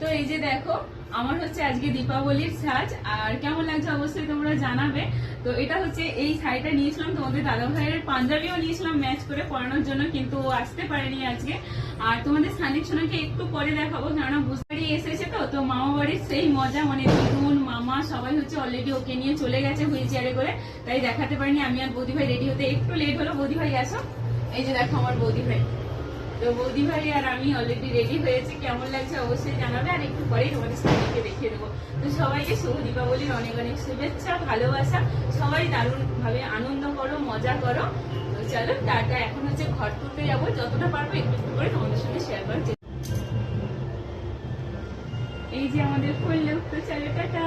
তো এই যে দেখো, আমার হচ্ছে আজকে দীপাবলির সাজ, আর কেমন লাগছে অবশ্যই তোমরা জানাবে। তো এটা হচ্ছে এই শাড়িটা নিয়েছিলাম, তোমাদের দাদা ভাইয়ের পাঞ্জাবিও নিয়েছিলাম ম্যাচ করে পরানোর জন্য, কিন্তু ও আসতে পারেনি আজকে। আর তোমাদের সানিক সোনাকে একটু পরে দেখাবো, কেননা বুঝতে এসেছে তো তো মামা বাড়ির সেই মজা মানে দিদুন, মামা সবাই হচ্ছে অলরেডি ওকে নিয়ে চলে গেছে হুইল চেয়ারে করে, তাই দেখাতে পারিনি। আমি আর বৌদি ভাই রেডি হতে একটু লেট হলো। বৌদি ভাই আসো। এই যে দেখো আমার বৌদি ভাই তো বৌদি ভাই আর আমি অলরেডি রেডি হয়েছি, কেমন লাগছে অবশ্যই জানাবে, আর একটু পরেই তোমাদের সবাইকে দেখিয়ে দেবো। তো সবাইকে শুভ দীপাবলির অনেক অনেক শুভেচ্ছা, ভালোবাসা, সবাই দারুণ ভাবে আনন্দ করো, মজা করো। তো চলো, টাটা, এখন হচ্ছে ঘর তুলতে যাব, যতটা পারব একটু একটু করে তোমাদের সঙ্গে শেয়ার করার এই যে আমাদের ফুল লুক তো চলো, টাটা!